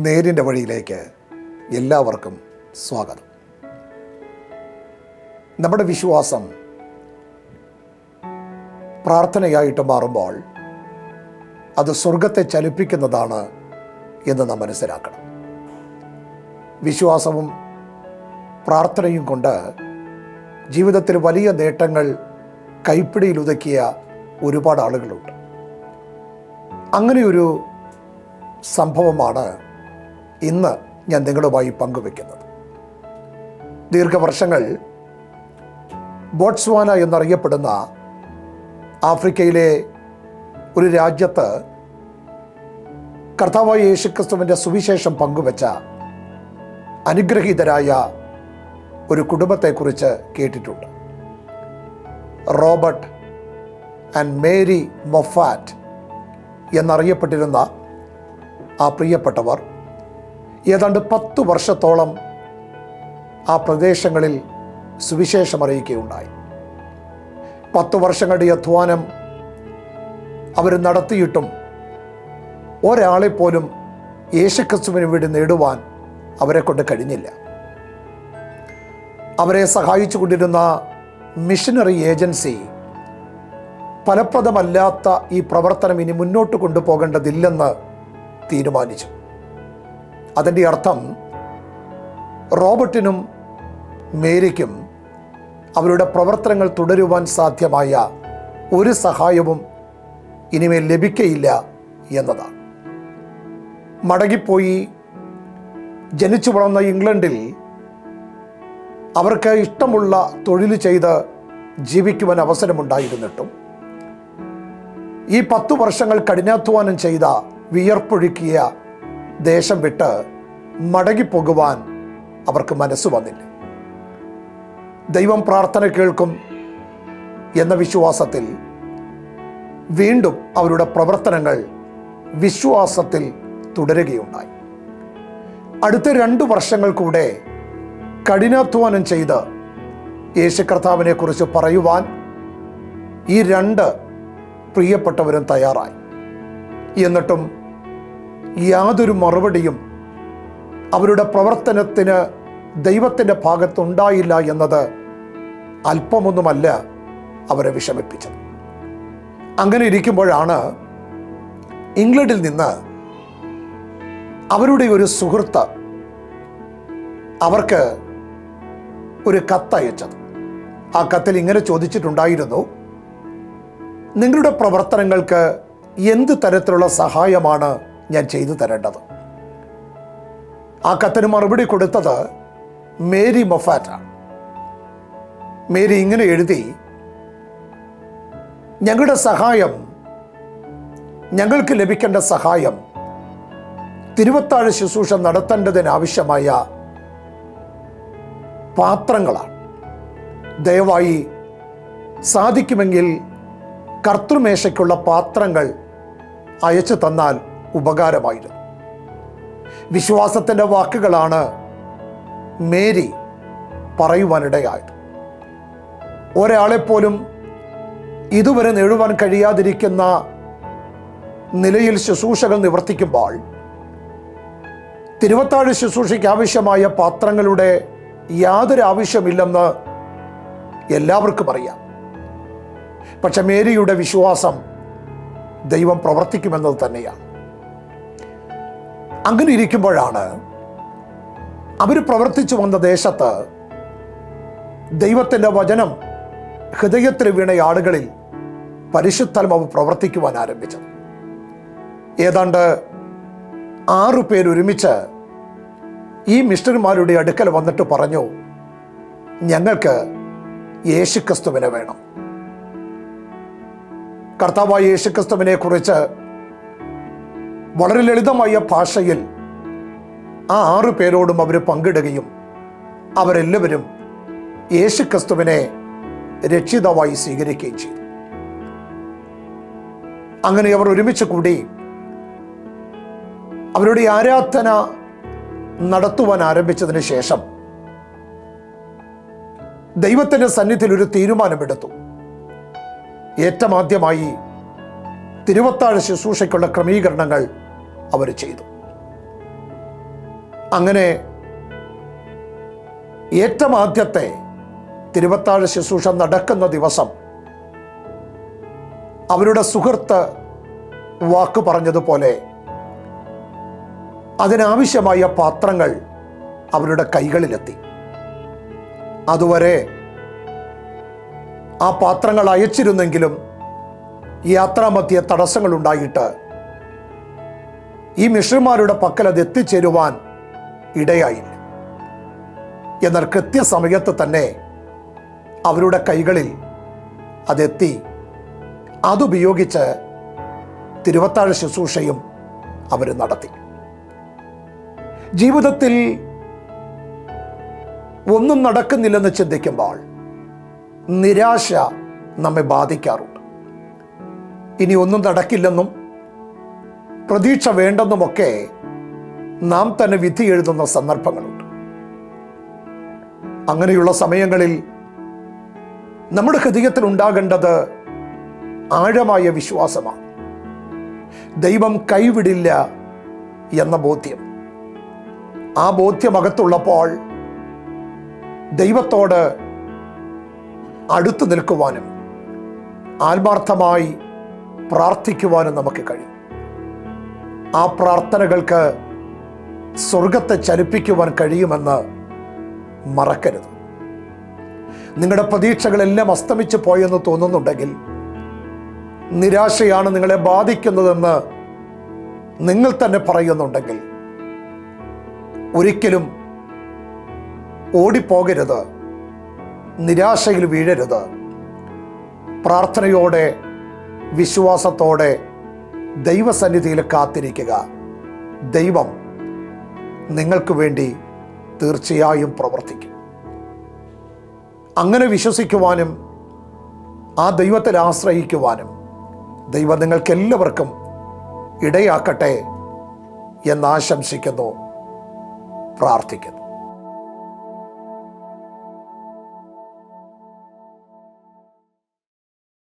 നേരിന്റെ വഴിയിലേക്ക് എല്ലാവർക്കും സ്വാഗതം. നമ്മുടെ വിശ്വാസം പ്രാർത്ഥനയായിട്ട് മാറുമ്പോൾ അത് സ്വർഗത്തെ ചലിപ്പിക്കുന്നതാണ് എന്ന് നാം മനസ്സിലാക്കണം. വിശ്വാസവും പ്രാർത്ഥനയും കൊണ്ട് ജീവിതത്തിൽ വലിയ നേട്ടങ്ങൾ കൈപ്പിടിയിലുതക്കിയ ഒരുപാട് ആളുകളുണ്ട്. അങ്ങനെയൊരു സംഭവമാണ് ഇന്ന് ഞാൻ നിങ്ങളുമായി പങ്കുവെക്കുന്നത് ദീർഘവർഷങ്ങൾ ബോട്സ്വാന എന്നറിയപ്പെടുന്ന ആഫ്രിക്കയിലെ ഒരു രാജ്യത്ത് കർത്താവായ യേശുക്രിസ്തുവിന്റെ സുവിശേഷം പങ്കുവെച്ച അനുഗ്രഹീതരായ ഒരു കുടുംബത്തെക്കുറിച്ച് കേട്ടിട്ടുണ്ട്. റോബർട്ട് ആൻഡ് മേരി മൊഫാറ്റ് എന്നറിയപ്പെട്ടിരുന്ന ആ പ്രിയപ്പെട്ടവർ ഏതാണ്ട് പത്ത് വർഷത്തോളം ആ പ്രദേശങ്ങളിൽ സുവിശേഷം അറിയിക്കുകയുണ്ടായി. പത്ത് വർഷങ്ങളുടെ അധ്വാനം അവർ നടത്തിയിട്ടും ഒരാളെപ്പോലും യേശുക്രിസ്തുവിന് വേണ്ടി നേടുവാൻ അവരെ കൊണ്ട് കഴിഞ്ഞില്ല. അവരെ സഹായിച്ചു കൊണ്ടിരുന്ന മിഷനറി ഏജൻസി ഫലപ്രദമല്ലാത്ത ഈ പ്രവർത്തനം ഇനി മുന്നോട്ട് കൊണ്ടുപോകേണ്ടതില്ലെന്ന് തീരുമാനിച്ചു. അതിന്റെ അർത്ഥം റോബർട്ടിനും മേരിക്കും അവരുടെ പ്രവർത്തനങ്ങൾ തുടരുവാൻ സാധ്യമായ ഒരു സഹായവും ഇനിമേൽ ലഭിക്കയില്ല എന്നതാണ്. മടങ്ങിപ്പോയി ജനിച്ചു വളർന്ന ഇംഗ്ലണ്ടിൽ അവർക്ക് ഇഷ്ടമുള്ള തൊഴിൽ ചെയ്ത് ജീവിക്കുവാൻ അവസരമുണ്ടായിരുന്നിട്ടും ഈ പത്തു വർഷങ്ങൾ കഠിനാധ്വാനം ചെയ്ത വിയർപ്പൊഴുക്കിയ ദേശം വിട്ട് മടങ്ങിപ്പോകുവാൻ അവർക്ക് മനസ്സ് വന്നില്ല. ദൈവം പ്രാർത്ഥന കേൾക്കും എന്ന വിശ്വാസത്തിൽ വീണ്ടും അവരുടെ പ്രവർത്തനങ്ങൾ വിശ്വാസത്തിൽ തുടരുകയുണ്ടായി. അടുത്ത രണ്ടു വർഷങ്ങൾ കൂടെ കഠിനാധ്വാനം ചെയ്ത് യേശു കർത്താവിനെ കുറിച്ച് പറയുവാൻ ഈ രണ്ട് പ്രിയപ്പെട്ടവരും തയ്യാറായി. എന്നിട്ടും യാതൊരു മറുപടിയും അവരുടെ പ്രവർത്തനത്തിന് ദൈവത്തിന്റെ ഭാഗത്തുണ്ടായില്ല എന്നത് അല്പമൊന്നുമല്ല അവരെ വിഷമിപ്പിച്ചത്. അങ്ങനെ ഇരിക്കുമ്പോഴാണ് ഇംഗ്ലണ്ടിൽ നിന്ന് അവരുടെ ഒരു സുഹൃത്ത് അവർക്ക് ഒരു കത്തയച്ചത് ആ കത്തിൽ ഇങ്ങനെ ചോദിച്ചിട്ടുണ്ടായിരുന്നു നിങ്ങളുടെ പ്രവർത്തനങ്ങൾക്ക് എന്ത് തരത്തിലുള്ള സഹായമാണ് ഞാൻ ചെയ്തു തരേണ്ടത്. ആ കത്തിന് മറുപടി കൊടുത്തത് മേരി മൊഫാറ്റാണ് മേരി ഇങ്ങനെ എഴുതി ഞങ്ങളുടെ സഹായം ഞങ്ങൾക്ക് ലഭിക്കേണ്ട സഹായം തിരുവത്താഴ് ശുശ്രൂഷ നടത്തേണ്ടതിനാവശ്യമായ പാത്രങ്ങളാണ്. ദയവായി സാധിക്കുമെങ്കിൽ കർത്തൃമേശയ്ക്കുള്ള പാത്രങ്ങൾ അയച്ചു തന്നാൽ ഉപകാരമായിരുന്നു വിശ്വാസത്തിന്റെ വാക്കുകളാണ് മേരി പറയുവാനിടയായത്. ഒരാളെപ്പോലും ഇതുവരെ നേടുവാൻ കഴിയാതിരിക്കുന്ന നിലയിൽ ശുശ്രൂഷകൾ നിവർത്തിക്കുമ്പോൾ തിരുവത്താഴ് ശുശ്രൂഷയ്ക്ക് ആവശ്യമായ പാത്രങ്ങളുടെ യാതൊരു ആവശ്യമില്ലെന്ന് എല്ലാവർക്കും അറിയാം. പക്ഷെ മേരിയുടെ വിശ്വാസം ദൈവം പ്രവർത്തിക്കുമെന്നത് തന്നെയാണ്. അങ്ങനെ ഇരിക്കുമ്പോഴാണ് അവർ പ്രവർത്തിച്ചു വന്ന ദേശത്ത് ദൈവത്തിന്റെ വചനം ഹൃദയത്തിൽ വീണ ആളുകളിൽ പരിശുദ്ധാത്മാവ് പ്രവർത്തിക്കുവാൻ ആരംഭിച്ചത്. ഏതാണ്ട് ആറു പേരൊരുമിച്ച് ഈ മിസ്റ്റർമാരുടെ അടുക്കൽ വന്നിട്ട് പറഞ്ഞു ഞങ്ങൾക്ക് യേശുക്രിസ്തുവിനെ വേണം. കർത്താവായ യേശുക്രിസ്തുവിനെ കുറിച്ച് വളരെ ലളിതമായ ഭാഷയിൽ ആ ആറു പേരോടും അവർ പങ്കിടുകയും അവരെല്ലാവരും യേശു ക്രിസ്തുവിനെ രക്ഷിതാവായി സ്വീകരിക്കുകയും ചെയ്തു. അങ്ങനെ അവർ ഒരുമിച്ച് കൂടി അവരുടെ ആരാധന നടത്തുവാൻ ആരംഭിച്ചതിന് ശേഷം ദൈവത്തിന്റെ സന്നിധിയിൽ ഒരു തീരുമാനമെടുത്തു. ഏറ്റവും ആദ്യമായി തിരുവത്താഴ് ശുശ്രൂഷയ്ക്കുള്ള ക്രമീകരണങ്ങൾ അവർ ചെയ്തു. അങ്ങനെ ഏറ്റവും ആദ്യത്തെ തിരുവത്താഴ ശുശ്രൂഷ നടക്കുന്ന ദിവസം അവരുടെ സുഹൃത്ത് വാക്ക് പറഞ്ഞതുപോലെ അതിനാവശ്യമായ പാത്രങ്ങൾ അവരുടെ കൈകളിലെത്തി. അതുവരെ ആ പാത്രങ്ങൾ അയച്ചിരുന്നെങ്കിലും യാത്രാമധ്യ തടസ്സങ്ങൾ ഉണ്ടായിട്ട് ഈ മിഷന്മാരുടെ പക്കൽ അത് എത്തിച്ചേരുവാൻ ഇടയായില്ല. എന്നാൽ കൃത്യസമയത്ത് തന്നെ അവരുടെ കൈകളിൽ അതെത്തി അതുപയോഗിച്ച് തിരുവത്താഴ ശുശ്രൂഷയും അവർ നടത്തി. ജീവിതത്തിൽ ഒന്നും നടക്കുന്നില്ലെന്ന് ചിന്തിക്കുമ്പോൾ നിരാശ നമ്മെ ബാധിക്കാറുണ്ട്. ഇനി ഒന്നും നടക്കില്ലെന്നും പ്രതീക്ഷ വേണ്ടെന്നുമൊക്കെ നാം തന്നെ വിധി എഴുതുന്ന സന്ദർഭങ്ങളുണ്ട്. അങ്ങനെയുള്ള സമയങ്ങളിൽ നമ്മുടെ ഹൃദയത്തിൽ ഉണ്ടാകേണ്ടത് ആഴമായ വിശ്വാസമാണ്. ദൈവം കൈവിടില്ല എന്ന ബോധ്യം. ആ ബോധ്യമകത്തുള്ളപ്പോൾ ദൈവത്തോട് അടുത്തു നിൽക്കുവാനും ആത്മാർത്ഥമായി പ്രാർത്ഥിക്കുവാനും നമുക്ക് കഴിയും. ആ പ്രാർത്ഥനകൾക്ക് സ്വർഗത്തെ ചലിപ്പിക്കുവാൻ കഴിയുമെന്ന് മറക്കരുത്. നിങ്ങളുടെ പ്രതീക്ഷകളെല്ലാം അസ്തമിച്ചു പോയെന്ന് തോന്നുന്നുണ്ടെങ്കിൽ നിരാശയാണ് നിങ്ങളെ ബാധിക്കുന്നതെന്ന് നിങ്ങൾ തന്നെ പറയുന്നുണ്ടെങ്കിൽ ഒരിക്കലും ഓടിപ്പോകരുത് നിരാശയിൽ വീഴരുത്. പ്രാർത്ഥനയോടെ വിശ്വാസത്തോടെ ദൈവസന്നിധിയിൽ കാത്തിരിക്കുക. ദൈവം നിങ്ങൾക്ക് വേണ്ടി തീർച്ചയായും പ്രവർത്തിക്കും. അങ്ങനെ വിശ്വസിക്കുവാനും ആ ദൈവത്തിൽ ആശ്രയിക്കുവാനും ദൈവം നിങ്ങൾക്കെല്ലാവർക്കും ഇടയാക്കട്ടെ എന്നാശംസിക്കുന്നു പ്രാർത്ഥിക്കുന്നു.